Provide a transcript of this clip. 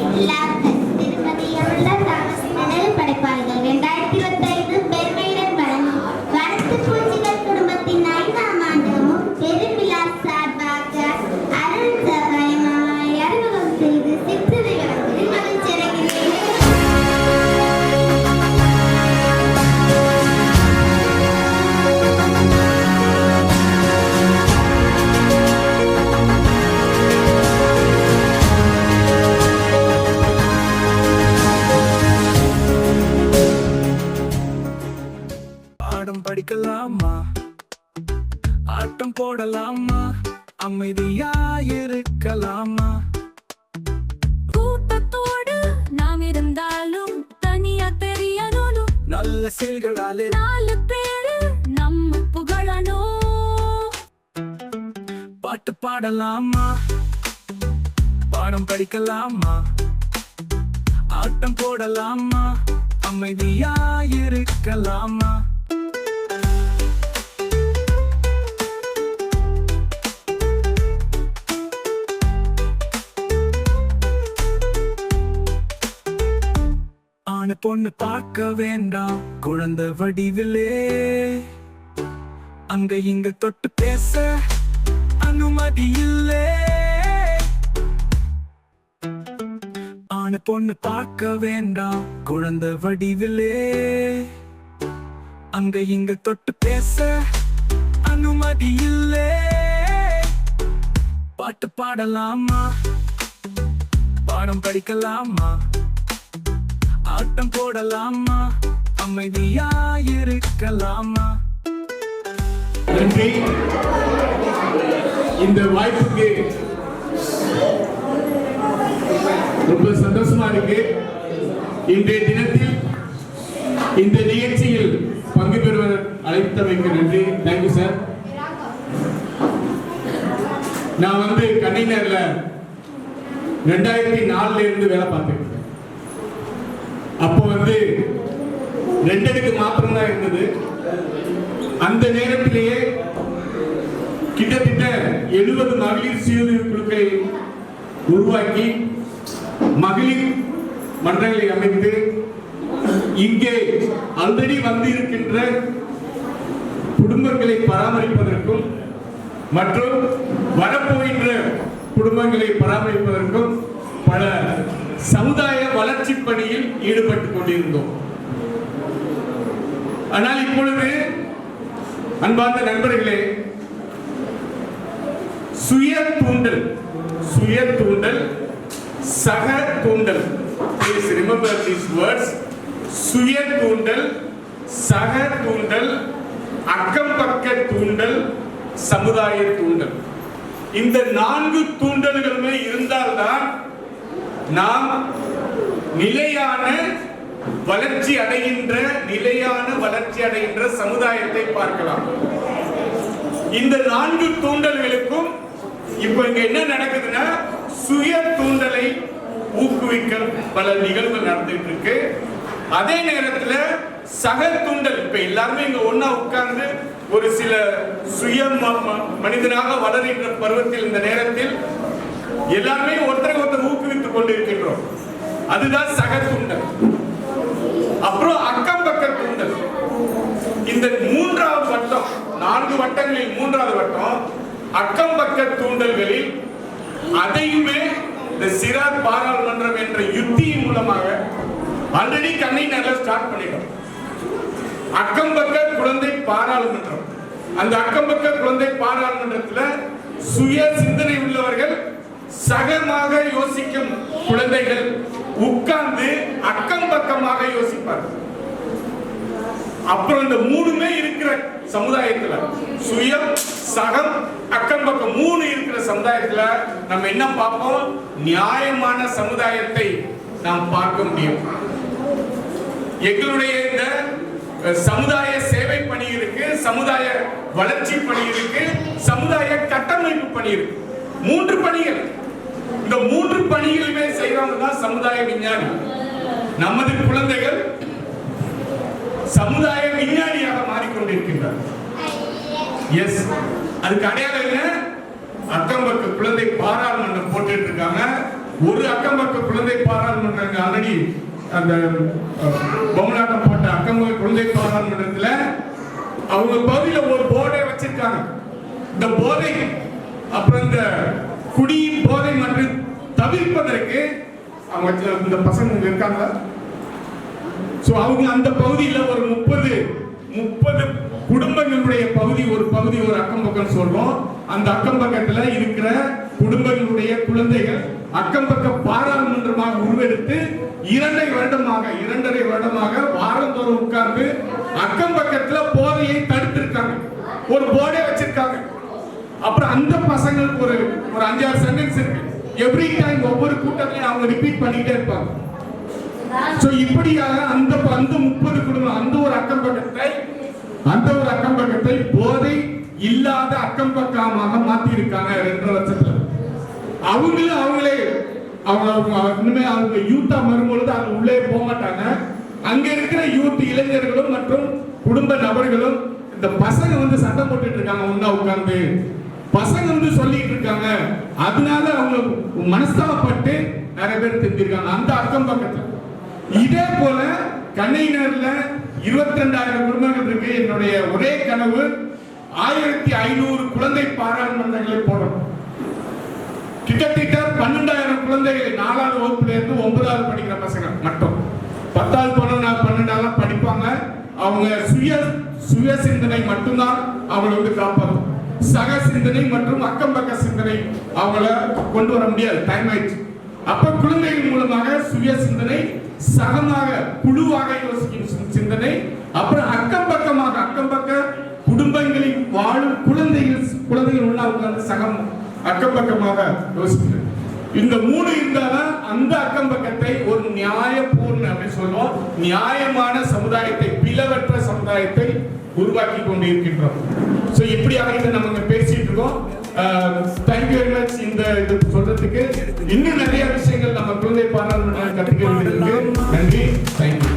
la போடலாமா அமைதியா இருக்கலாமா? கூட்டத்தோடு நாம் இருந்தாலும் தனியா தெரியணும் நல்ல செயல்களாலே நாலு பேரு நம்ம புகழணும். பாட்டு பாடலாமா? பாடம் படிக்கலாமா? ஆட்டம் போடலாமா? அமைதியா இருக்கலாமா? பொண்ணு பார்க்க வேண்டாம். குழந்தை வடிவிலே. அங்க இங்க தொட்டு பேச அனுமதி இல்லை. ஆணு பொண்ணு பார்க்க வேண்டாம். குழந்தை வடிவிலே. அங்க இங்க தொட்டு பேச அனுமதி இல்லை. பாட்டு பாடலாமா? பாடம் படிக்கலாமா? ஆட்டம் போடலாமா? அமைதியா இருக்கலாமா? நன்றி. இந்த வாய்ப்புக்கு ரொம்ப சந்தோஷமா இருக்கு. இன்றைய தினத்தில் இந்த நிகழ்ச்சியில் பங்கு பெறுவர் அழைத்தமைக்கு நன்றி. தேங்க்யூ சார் நான் வந்து கண்ணைனர்ல ரெண்டாயிரத்தி நாலுல இருந்து வேலை பார்த்தேன். அப்போ வந்து ரெண்டடுக்கு மாத்திரம் தான் இருந்தது. அந்த நேரத்திலேயே கிட்டத்தட்ட எழுபது மகளிர் சுய குழுக்களை உருவாக்கி மகளிர் மன்றங்களை அமைத்து இங்கே ஆல்ரெடி வந்து இருக்கின்ற குடும்பங்களை பராமரிப்பதற்கும் மற்றும் வரப்போகின்ற குடும்பங்களை பராமரிப்பதற்கும் பல சமுதாய வளர்ச்சி பணியில் ஈடுபட்டுக் கொண்டிருந்தோம். ஆனால் இப்பொழுது அன்பார்ந்த நண்பர்களே சுய தூண்டல் சுய தூண்டல் சக தூண்டல் ப்ளீஸ் ரிமெம்பர் தீஸ் வேர்ட்ஸ் சுய தூண்டல் சக தூண்டல் அக்கம் பக்க தூண்டல் சமுதாய தூண்டல். இந்த நான்கு தூண்டல்களுமே இருந்தால்தான் நாம் நிலையான வளர்ச்சி அடைகின்ற நிலையான வளர்ச்சி அடைகின்ற சமுதாயத்தை பார்க்கலாம். இந்த நான்கு தூண்டல்களுக்கும் இப்ப இங்க என்ன நடக்குதுன்னா சுய தூண்டலை ஊக்குவிக்க பல நிகழ்வுகள் நடந்துட்டு இருக்கு அதே நேரத்துல சக தூண்டல் இப்ப எல்லாருமே இங்க ஒன்னா உட்கார்ந்து ஒரு சில சுய மனிதனாக வளர்கின்ற பருவத்தில் இந்த நேரத்தில் எல்லாருமே ஒருத்தரை ஒருத்தர் ஊக்குவித்துக் கொண்டிருக்கின்றோம். அதுதான் சக துண்டல். அப்புறம் அக்கம் பக்க துண்டல். இந்த மூன்றாவது வட்டம் நான்கு வட்டங்களில் மூன்றாவது வட்டம் அக்கம் பக்க தூண்டல்களில் அதையுமே இந்த சிறார் பாராளுமன்றம் என்ற யுத்தியின் மூலமாக ஆல்ரெடி கண்ணை நல்லா ஸ்டார்ட் பண்ணிட்டோம். அக்கம் பக்க குழந்தை பாராளுமன்றம். அந்த அக்கம் பக்க குழந்தை பாராளுமன்றத்தில் சுய சிந்தனை உள்ளவர்கள் சகமாக யோசிக்கும் குழந்தைகள் உட்கார்ந்து அக்கம் பக்கமாக யோசிப்பார்கள். அப்புறம் இந்த மூணுமே இருக்கிற சமுதாயத்துல சுயம் சகம் அக்கம் பக்கம் மூணு இருக்கிற சமுதாயத்துல நம்ம என்ன பார்ப்போம்? நியாயமான சமுதாயத்தை நாம் பார்க்க முடியும். எங்களுடைய இந்த சமுதாய சேவை பணி இருக்கு சமுதாய வளர்ச்சி பணி இருக்கு சமுதாய கட்டமைப்பு பணி இருக்கு. மூன்று பணிகள். இந்த மூன்று பணிகளுமே செய்யறவங்க தான் சமுதாய விஞ்ஞானி. நமது குழந்தைகள் சமுதாய விஞ்ஞானியாக மாறிக்கொண்டிருக்கின்றார். எஸ் அதுக்கு அடையாளம் என்ன? அக்கம்பக்க குழந்தை பாராளுமன்றம் போட்டு இருக்காங்க ஒரு அக்கம்பக்க குழந்தை பாராளுமன்றங்க ஆல்ரெடி அந்த பொம்மலாட்டம் போட்ட அக்கம்பக்க குழந்தை பாராளுமன்றத்தில் அவங்க பகுதியில் ஒரு போர்டே வச்சிருக்காங்க. இந்த போர்டை அப்புறம் இந்த குடி போதை மற்றும் தவிர்ப்பதற்கு அவங்க இந்த பசங்க இருக்காங்க சோ அவங்க அந்த பகுதியில ஒரு முப்பது முப்பது குடும்பங்களுடைய பகுதி ஒரு பகுதி ஒரு அக்கம் பக்கம் சொல்றோம். அந்த அக்கம் பக்கத்துல இருக்கிற குடும்பங்களுடைய குழந்தைகள் அக்கம் பக்க பாராளுமன்றமாக உருவெடுத்து இரண்டரை வருடமாக இரண்டரை வருடமாக வாரந்தோறும் உட்கார்ந்து அக்கம் பக்கத்துல போதையை தடுத்திருக்காங்க. ஒரு போர்டே வச்சிருக்காங்க. அப்புறம் அந்த பசங்களுக்கு ஒரு ஒரு அஞ்சாறு சென்டென்ஸ் இருக்கு. எவ்ரி டைம் ஒவ்வொரு கூட்டத்திலையும் அவங்க ரிப்பீட் பண்ணிட்டே இருப்பாங்க. சோ இப்படியாக அந்த அந்த முப்பது குடும்பம் அந்த ஒரு அக்கம் பக்கத்தை அந்த ஒரு அக்கம் பக்கத்தை போதை இல்லாத அக்கம் பக்கமாக மாத்தி இருக்காங்க ரெண்டரை வருஷத்துல அவங்களும் அவங்களே அவங்க அவங்க இனிமே அவங்க யூத்தா வரும்பொழுது அது உள்ளே போக மாட்டாங்க. அங்க இருக்கிற யூத் இளைஞர்களும் மற்றும் குடும்ப நபர்களும் இந்த பசங்க வந்து சட்டம் போட்டுட்டு இருக்காங்க ஒன்னா உட்கார்ந்து. பசங்க வந்து சொல்லிட்டு இருக்காங்க. அதனால அவங்க மனஸ்தாபப்பட்டு நிறைய பேர் தெரிஞ்சிருக்காங்க அந்த அக்கம் பக்கத்துல. இதே போல கண்ணையினர்ல இருபத்தி ரெண்டாயிரம் குடும்பங்கள் இருக்கு. என்னுடைய ஒரே கனவு ஆயிரத்தி ஐநூறு குழந்தை பாராளுமன்றங்களை போடணும். கிட்டத்தட்ட பன்னெண்டாயிரம் குழந்தைகள் நாலாவது வகுப்புல இருந்து ஒன்பதாவது படிக்கிற பசங்க மட்டும். பத்தாவது பன்னெண்டாவது பன்னெண்டாவது படிப்பாங்க. அவங்க சுய சுய சிந்தனை மட்டும்தான் அவங்களை வந்து காப்பாற்றும் சக சிந்தனை மற்றும் அக்கம் பக்க சிந்தனை அவங்கள கொண்டு வர முடியாது. டைம் ஆயிடுச்சு. அப்ப குழந்தைகள் மூலமாக சுய சிந்தனை சகமாக குழுவாக யோசிக்கும் சிந்தனை அப்புறம் அக்கம் பக்கமாக அக்கம் பக்க குடும்பங்களில் வாழும் குழந்தைகள் குழந்தைகள் உள்ள உட்கார்ந்து சகம் அக்கம் பக்கமாக யோசிக்கிறது. இந்த மூணு இருந்தாதான் அந்த அக்கம் பக்கத்தை ஒரு நியாயபூர்ண அப்படின்னு சொல்லுவோம். நியாயமான சமுதாயத்தை பிளவற்ற சமுதாயத்தை உருவாக்கி கொண்டு இருக்கின்றோம் சோ இப்படி அவங்க நம்ம இங்க பேசிட்டு இருக்கோம். தேங்க்யூ வெரி மச் இந்த இது சொல்றதுக்கு. இன்னும் நிறைய விஷயங்கள் நம்ம குழந்தை பாராளுமன்ற கற்றுக்க வேண்டியிருக்கு. நன்றி. நன்றி